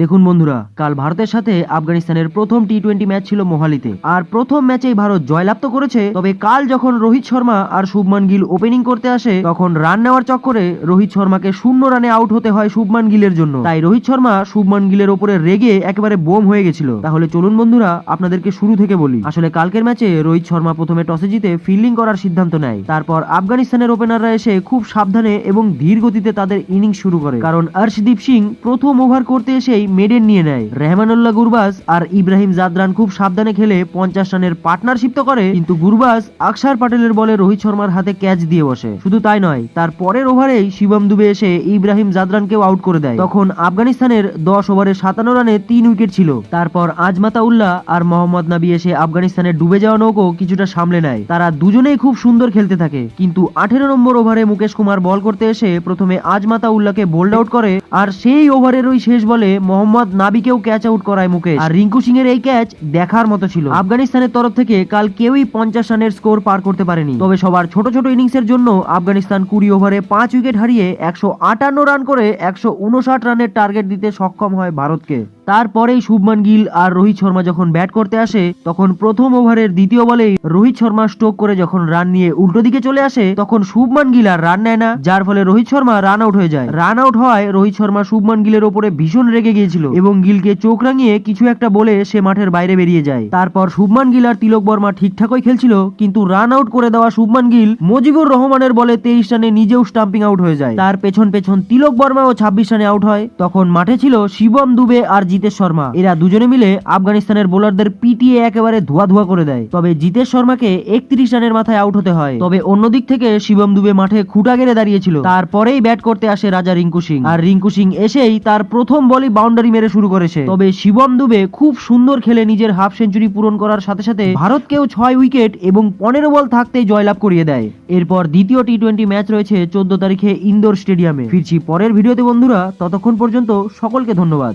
দেখুন বন্ধুরা, কাল ভারতের সাথে আফগানিস্তানের প্রথম টি টোয়েন্টি ম্যাচ ছিল মোহালিতে। আর প্রথম ম্যাচেই ভারত জয়লাভ তো করেছে, তবে কাল যখন রোহিত শর্মা আর শুভমান গিল ওপেনিং করতে আসে, তখন রান নেওয়ার চক্করে রোহিত শর্মাকে শূন্য রানে আউট হতে হয় শুভমান গিলের জন্য। তাই রোহিত শর্মা শুভমান গিলের ওপরে রেগে একেবারে বোম হয়ে গেছিল। তাহলে চলুন বন্ধুরা, আপনাদেরকে শুরু থেকে বলি। আসলে কালকের ম্যাচে রোহিত শর্মা প্রথমে টসে জিতে ফিল্ডিং করার সিদ্ধান্ত নেয়। তারপর আফগানিস্তানের ওপেনাররা এসে খুব সাবধানে এবং ধীর গতিতে তাদের ইনিংস শুরু করে। কারণ অর্শদীপ সিং প্রথম ওভার করতে এসেই মেডেন নিয়ে নেয়। রেহমানুল্লাহ গুরবাজ আর ইব্রাহিম জাদরান খুব সাবধানে খেলে পঞ্চাশ রানের পার্টনারশিপ তো করে, কিন্তু গুরবাজ আকসার পাটেলের বলে রোহিত শর্মার হাতে ক্যাচ দিয়ে বসে। শুধু তাই নয়, তার পরের ওভারেই শিবম দুবে এসে ইব্রাহিম জাদরানকেও আউট করে দেয়। তখন আফগানিস্তানের দশ ওভারে সাতান্ন রানে তিন উইকেট ছিল। তারপর আজমাতা উল্লাহ আর মোহাম্মদ নাবি এসে আফগানিস্তানের ডুবে যাওয়া নৌকো কিছুটা সামলে নেয়। তারা দুজনেই খুব সুন্দর খেলতে থাকে। কিন্তু আঠেরো নম্বর ওভারে মুকেশ কুমার বল করতে এসে প্রথমে আজমাতা উল্লাহকে বোল্ড আউট করে, আর সেই ওভারের ওই শেষ বলে মোহাম্মদ নাবিকেও ক্যাচ আউট করায় মুকেশ। আর রিঙ্কু সিং এর এই ক্যাচ দেখার মতো ছিল। আফগানিস্তানের তরফ থেকে কাল কেউই পঞ্চাশ রানের স্কোর পার করতে পারেনি। তবে সবার ছোট ছোট ইনিংসের জন্য আফগানিস্তান কুড়ি ওভারে পাঁচ উইকেট হারিয়ে একশো আটান্ন রান করে একশো উনষাট রানের টার্গেট দিতে সক্ষম হয় ভারতকে। তারপরেই শুভমান গিল আর রোহিত শর্মা যখন ব্যাট করতে আসে, তখন প্রথম ওভারের দ্বিতীয় বলেই রোহিত শর্মা স্ট্রোক করে যখন রান নিয়ে উল্টো দিকে চলে আসে, তখন শুভমান গিল আর রান নেয় না, যার ফলে রোহিত শর্মা রান আউট হয়ে যায়। রান আউট হওয়ায় রোহিত শর্মা শুভমান গিলের ওপরে ভীষণ রেগে গিয়েছিল এবং গিলকে চোখ রাঙিয়ে কিছু একটা বলে সে মাঠের বাইরে বেরিয়ে যায়। তারপর শুভমান গিল আর তিলক বর্মা ঠিকঠাকই খেলছিল, কিন্তু রান আউট করে দেওয়া শুভমান গিল মুজিবুর রহমানের বলে তেইশ রানে নিজেও স্টাম্পিং আউট হয়ে যায়। তার পেছন পেছন তিলক বর্মাও ছাব্বিশ রানে আউট হয়। তখন মাঠে ছিল শিবম দুবে আর জিতেশ শর্মা। এরা দুজনে মিলে আফগানিস্তানের বোলারদের পিটিয়ে একেবারে ধোয়া ধোয়া করে দেয়। তবে জিতেশ শর্মাকে একত্রিশ রানের মাথায় আউট হতে হয়। তবে অন্যদিক থেকে শিবম দুবে মাঠে খুঁটা গেড়ে দাঁড়িয়েছিল। তারপরেই ব্যাট করতে আসে রাজা রিঙ্কু সিং। আর রিঙ্কু সিং এসেই তার প্রথম বলই বাউন্ডারি মেরে শুরু করেছে তবে শিবম দুবে খুব সুন্দর খেলে নিজের হাফ সেঞ্চুরি পূরণ করার সাথে সাথে ভারতকেও ছয় উইকেট এবং পনেরো বল থাকতেই জয়লাভ করিয়ে দেয়। এরপর দ্বিতীয় টি টোয়েন্টি ম্যাচ রয়েছে চোদ্দ তারিখে ইন্দোর স্টেডিয়ামে। ফিরছি পরের ভিডিওতে বন্ধুরা। ততক্ষণ পর্যন্ত সকলকে ধন্যবাদ।